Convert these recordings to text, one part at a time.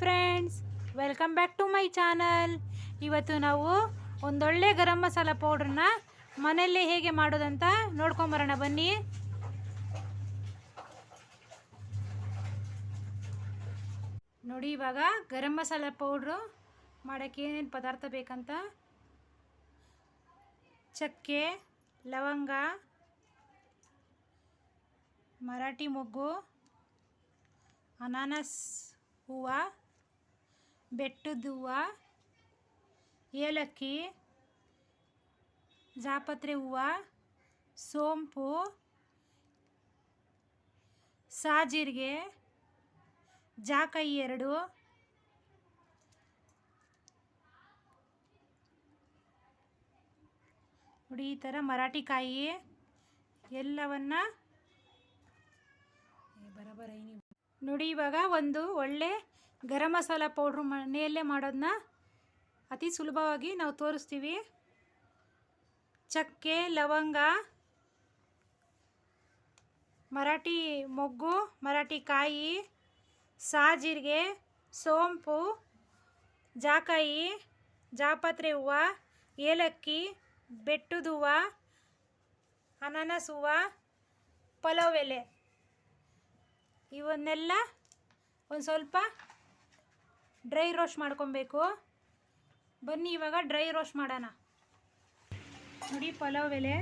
Friends welcome back to my channel ಇವತ್ತು ನಾವು ಒಂದೊಳ್ಳೆ ಗರಂ ಮಸಾಲ ಪೌಡ್ರನ್ನ ಮನೆಯಲ್ಲೇ ಹೇಗೆ ಮಾಡೋದಂತ ನೋಡ್ಕೊಂಬರೋಣ, ಬನ್ನಿ. ನೋಡಿ, ಇವಾಗ ಗರಂ ಮಸಾಲ ಪೌಡ್ರು ಮಾಡೋಕ್ಕೆ ಏನೇನು ಪದಾರ್ಥ ಬೇಕಂತ? ಚಕ್ಕೆ, ಲವಂಗ, ಮರಾಠಿ ಮೊಗ್ಗು, ಅನಾನಸ್, ಹೂವು ಬೆಟ್ಟದ ಹೂವು ಏಲಕ್ಕಿ, ಜಾಪತ್ರೆ ಹೂವು, ಸೋಂಪು, ಸಾಜೀರಿಗೆ ಜಾಕಾಯಿ ಎರಡು, ನೋಡಿ ಈ ಥರ ಮರಾಠಿ ಕಾಯಿ ಎಲ್ಲವನ್ನ ಬರಬರ ನೋಡಿ ಇವಾಗ ಒಂದು ಒಳ್ಳೆ ಗರಂ ಮಸಾಲ ಪೌಡ್ರು ಮನೆಯಲ್ಲೇ ಮಾಡೋದನ್ನ ಅತಿ ಸುಲಭವಾಗಿ ನಾವು ತೋರಿಸ್ತೀವಿ. ಚಕ್ಕೆ, ಲವಂಗ, ಮರಾಠಿ ಮೊಗ್ಗು, ಮರಾಠಿ ಕಾಯಿ, ಸಾಜೀರಿಗೆ, ಸೋಂಪು, ಜಾಕಾಯಿ, ಜಾಪತ್ರೆ ಹೂವು, ಏಲಕ್ಕಿ ಬೆಟ್ಟದ ಹೂವು ಅನಾನಸ್ ಹೂವು, ಪಲಾವ್ ಎಲೆ. ಇವನ್ನೆಲ್ಲ ಒಂದು ಸ್ವಲ್ಪ ಡ್ರೈ ರೋಸ್ಟ್ ಮಾಡ್ಕೊಬೇಕು. ಬನ್ನಿ ಇವಾಗ ಡ್ರೈ ರೋಸ್ಟ್ ಮಾಡೋಣ. ನೋಡಿ ಪಲಾವ್ ಎಲೆ.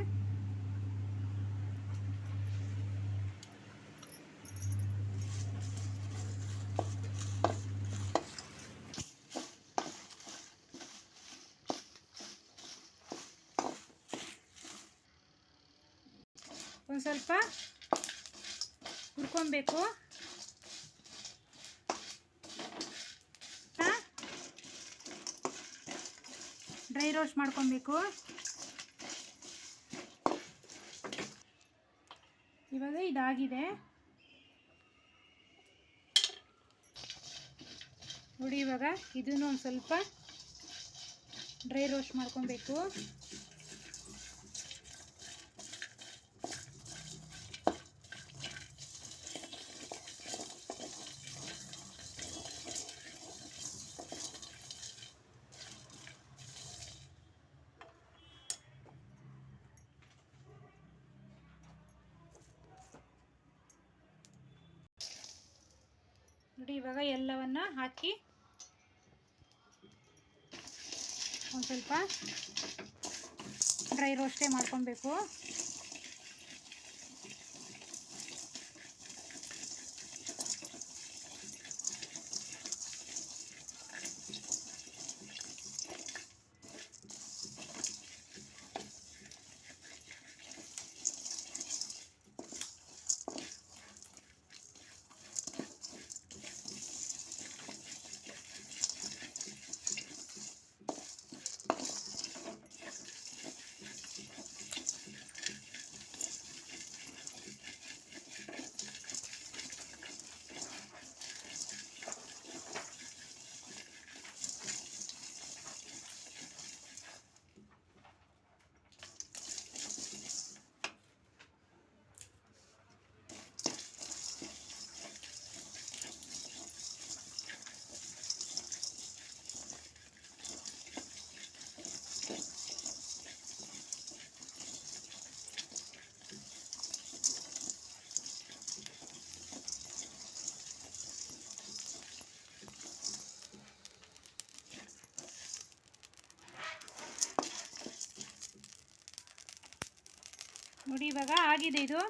ಒಂದು ಸ್ವಲ್ಪ ಹುರ್ಕೊಬೇಕು. ಡ್ರೈ ರೋಸ್ಟ್ ಮಾಡ್ಕೊಬೇಕು. ಇವಾಗ ಇದಾಗಿದೆ. ನೋಡಿ ಇವಾಗ ಇದನ್ನು ಒಂದು ಸ್ವಲ್ಪ ಡ್ರೈ ರೋಸ್ಟ್ ಮಾಡ್ಕೊಬೇಕು. ಇವಾಗ ಎಲ್ಲವನ್ನ ಹಾಕಿ ಒಂದು ಸ್ವಲ್ಪ ಡ್ರೈ ರೋಸ್ಟೇ ಮಾಡ್ಕೊಬೇಕು. ನೋಡಿ, ಇವಾಗ ಆಗಿದೆ ಇದು.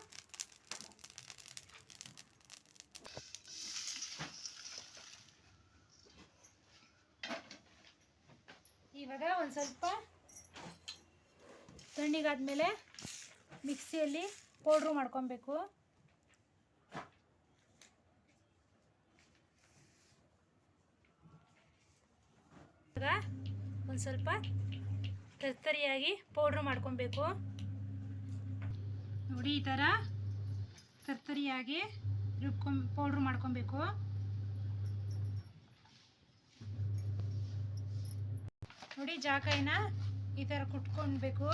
ಇವಾಗ ಒಂದು ಸ್ವಲ್ಪ ತಣ್ಣಗಾದ್ಮೇಲೆ ಮಿಕ್ಸಿಯಲ್ಲಿ ಪೌಡ್ರು ಮಾಡ್ಕೊಬೇಕು. ಒಂದು ಸ್ವಲ್ಪ ತರ್ತರಿಯಾಗಿ ಪೌಡ್ರು ಮಾಡ್ಕೊಬೇಕು. ನೋಡಿ ಈ ಥರ ತರ್ತರಿಯಾಗಿ ರುಬ್ಕೊ, ಪೌಡ್ರ್ ಮಾಡ್ಕೊಬೇಕು. ನೋಡಿ ಜಾಕಾಯಿನ ಈ ಥರ ಕುಟ್ಕೊಳ್ಬೇಕು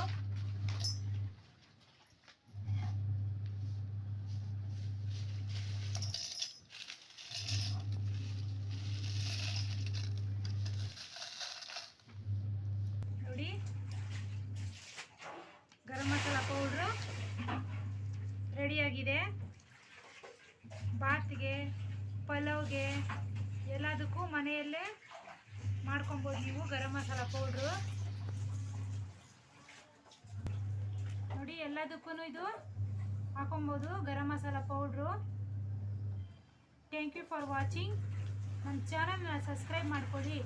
ನೋಡಿ ಗರಂ ಮಸಾಲ ಆಗಿದೆ ಬಾತ್ಗೆ ಪಲಾವ್ಗೆ, ಎಲ್ಲದಕ್ಕೂ ಮನೆಯಲ್ಲೇ ಮಾಡ್ಕೊಬೋದು ನೀವು ಗರಂ ಮಸಾಲ ಪೌಡ್ರು. ನೋಡಿ ಎಲ್ಲದಕ್ಕೂ ಇದು ಹಾಕೊಬೋದು garam masala powder. Thank you for watching ನನ್ನ ಚಾನಲ್ನ ಸಬ್ಸ್ಕ್ರೈಬ್ ಮಾಡ್ಕೊಳ್ಳಿ